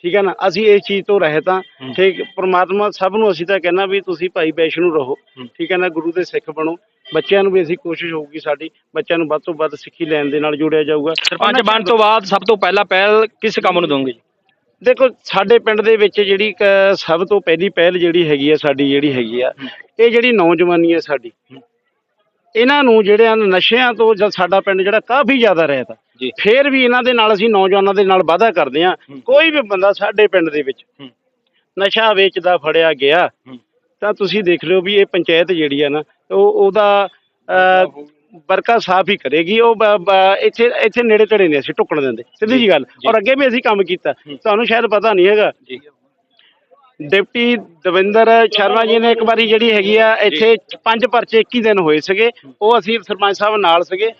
Speaker 1: ਠੀਕ ਹੈ ਨਾ ਅਸੀਂ ਇਸ ਚੀਜ਼ ਤੋਂ ਰਹਿਤ ਹਾਂ
Speaker 2: ਹੂੰ।
Speaker 1: ਠੀਕ ਪ੍ਰਮਾਤਮਾ ਸਭ ਨੂੰ ਅਸੀਂ ਤਾਂ ਕਹਿੰਦਾ ਵੀ ਤੁਸੀਂ ਭਾਈ ਵੈਸ਼ਨੂ ਰਹੋ। ਠੀਕ ਹੈ ਨਾ ਗੁਰੂ ਦੇ ਸਿੱਖ ਬਣੋ ਬੱਚਿਆਂ ਨੂੰ ਵੀ ਅਸੀਂ ਕੋਸ਼ਿਸ਼ ਹੋਊਗੀ ਸਾਡੀ ਬੱਚਿਆਂ ਨੂੰ ਵੱਧ ਤੋਂ ਵੱਧ ਸਿੱਖੀ ਲੈਣ ਦੇ ਨਾਲ ਜੋੜਿਆ ਜਾਊਗਾ
Speaker 2: ਸਰਪੰਚ ਬਣਨ ਤੋਂ ਬਾਅਦ ਸਭ ਤੋਂ ਪਹਿਲਾਂ ਪਹਿਲ ਕਿਸ ਕੰਮ ਨੂੰ ਦੋਗੇ ਜੀ
Speaker 1: ਦੇਖੋ ਸਾਡੇ ਪਿੰਡ ਦੇ ਵਿੱਚ ਜਿਹੜੀ ਸਭ ਤੋਂ ਪਹਿਲੀ ਪਹਿਲ ਜਿਹੜੀ ਹੈਗੀ ਆ ਸਾਡੀ ਜਿਹੜੀ ਹੈਗੀ ਆ। ਇਹ ਜਿਹੜੀ ਨੌਜਵਾਨੀ ਹੈ ਸਾਡੀ। ਇਹਨਾਂ ਨੂੰ ਜਿਹੜੇ ਹਨ ਨਸ਼ਿਆਂ ਤੋਂ ਜਦ ਸਾਡਾ ਪਿੰਡ ਜਿਹੜਾ ਕਾਫੀ ਜ਼ਿਆਦਾ ਰਹਿਤ
Speaker 2: ਜੀ।
Speaker 1: ਫੇਰ ਵੀ ਇਹਨਾਂ ਦੇ ਨਾਲ ਅਸੀਂ ਨੌਜਵਾਨਾਂ ਦੇ ਨਾਲ ਵਾਅਦਾ ਕਰਦੇ ਹੂੰ। ਕੋਈ ਵੀ ਬੰਦਾ ਸਾਡੇ ਪਿੰਡ ਦੇ ਵਿੱਚ। ਨਸ਼ਾ ਵੇਚਦਾ ਫੜਿਆ ਗਿਆ। ਤਾਂ ਤੁਸੀਂ ਦੇਖ ਲਿਓ ਵੀ ਇਹ ਪੰਚਾਇਤ ਜਿਹੜੀ ਆ ਨਾ ਉਹ ਉਹਦਾ ਵਰਕਾ ਸਾਫ਼ ਹੀ ਕਰੇਗੀ ਉਹ ਬ- ਬ- ਇੱਥੇ ਇੱਥੇ ਨੇੜੇ ਤੇੜੇ ਨਹੀਂ ਅਸੀਂ ਟੁੱਕਣ ਦਿੰਦੇ ਸਿੱਧੀ ਜੀ ਗੱਲ। ਔਰ ਅੱਗੇ ਵੀ ਅਸੀਂ ਕੰਮ ਕੀਤਾ। ਤੁਹਾਨੂੰ ਸ਼ਾਇਦ ਪਤਾ ਨਹੀਂ ਹੈਗਾ।
Speaker 2: ਜੀ।
Speaker 1: ਡਿਪਟੀ ਦਵਿੰਦਰ ਸ਼ਰਮਾ ਜੀ ਨੇ ਇੱਕ ਵਾਰੀ ਜਿਹੜੀ ਹੈਗੀ ਆ ਇੱਥੇ ਪੰਜ ਪਰਚੇ 21 ਦਿਨ ਹੋਏ ਸੀਗੇ। ਉਹ ਅਸੀਂ ਸਰਪੰਚ ਸਾਹਿਬ ਨਾਲ ਸੀਗੇ।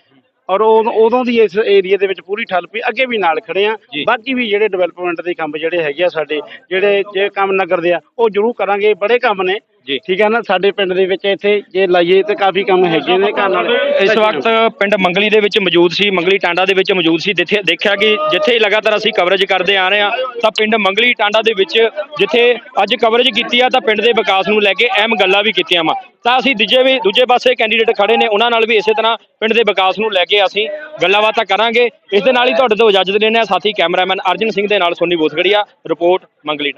Speaker 1: ਔਰ ਉਹ- ਉਦੋਂ ਦੀ ਇਸ ਏਰੀਆ ਦੇ ਵਿੱਚ ਪੂਰੀ ਠੱਲ ਪਈ ਅੱਗੇ ਵੀ ਨਾਲ ਖੜੇ ਆ। ਬਾਕੀ ਵੀ ਜਿਹੜੇ ਡਿਵੈਲਪਮੈਂਟ ਦੇ ਕੰਮ ਜਿਹੜੇ ਹੈਗੇ ਆ ਸਾਡੇ ਜਿਹੜੇ ਜੇ ਕੰਮ ਨਗਰ ਦੇ ਆ ਉਹ ਜ਼ਰੂਰ ਕਰਾਂਗੇ ਬੜੇ ਕੰਮ ਨੇ।
Speaker 2: ਜੀ।
Speaker 1: ਠੀਕ ਹੈ ਨਾ? ਸਾਡੇ ਪਿੰਡ ਦੇ ਵਿੱਚ ਇੱਥੇ ਜੇ ਲਾਈਏ ਤੇ ਕਾਫੀ ਕੰਮ ਹੈਗੇ ਨੇ ਘਰ ਨਾਲ।
Speaker 2: ਇਸ ਵਕਤ ਪਿੰਡ ਮੰਗਲੀ ਦੇ ਵਿੱਚ ਮੌਜੂਦ ਸੀ। ਮੰਗਲੀ ਟਾਂਡਾ ਦੇ ਵਿੱਚ ਮੌਜੂਦ ਸੀ। ਜਿੱਥੇ ਦੇਖਿਆ ਕਿ ਜਿੱਥੇ ਲਗਾਤਾਰ ਅਸੀਂ ਕਵਰੇਜ ਕਰਦੇ ਆ ਰਹੇ ਆ ਤਾਂ ਪਿੰਡ ਮੰਗਲੀ ਟਾਂਡਾ ਦੇ ਵਿੱਚ ਜਿੱਥੇ ਅੱਜ ਕਵਰੇਜ ਕੀਤੀ ਆ ਤਾਂ ਪਿੰਡ ਦੇ ਵਿਕਾਸ ਨੂੰ ਲੈ ਕੇ ਅਹਿਮ ਗੱਲਾਂ ਵੀ ਕੀਤੀਆਂ ਵਾ। ਤਾਂ ਅਸੀਂ ਦੂਜੇ ਵੀ ਦੂਜੇ ਪਾਸੇ ਕੈਂਡੀਡੇਟ ਖੜੇ ਨੇ। ਉਹਨਾਂ ਨਾਲ ਵੀ ਇਸੇ ਤਰ੍ਹਾਂ ਪਿੰਡ ਦੇ ਵਿਕਾਸ ਨੂੰ ਲੈ ਕੇ ਅਸੀਂ ਗੱਲਾਂ ਬਾਤਾਂ ਕਰਾਂਗੇ। ਇਸ ਦੇ ਨਾਲ ਹੀ ਤੁਹਾਡੇ ਤੋਂ ਇਜਾਜ਼ਤ ਲੈਂਦੇ ਹਾਂ। ਸਾਥੀ ਕੈਮਰਾਮੈਨ ਅਰਜਨ ਸਿੰਘ ਦੇ ਨਾਲ ਸੋਨੀ ਬੋਥਗੜੀਆ ਰਿਪੋਰਟ ਮੰਗਲੀ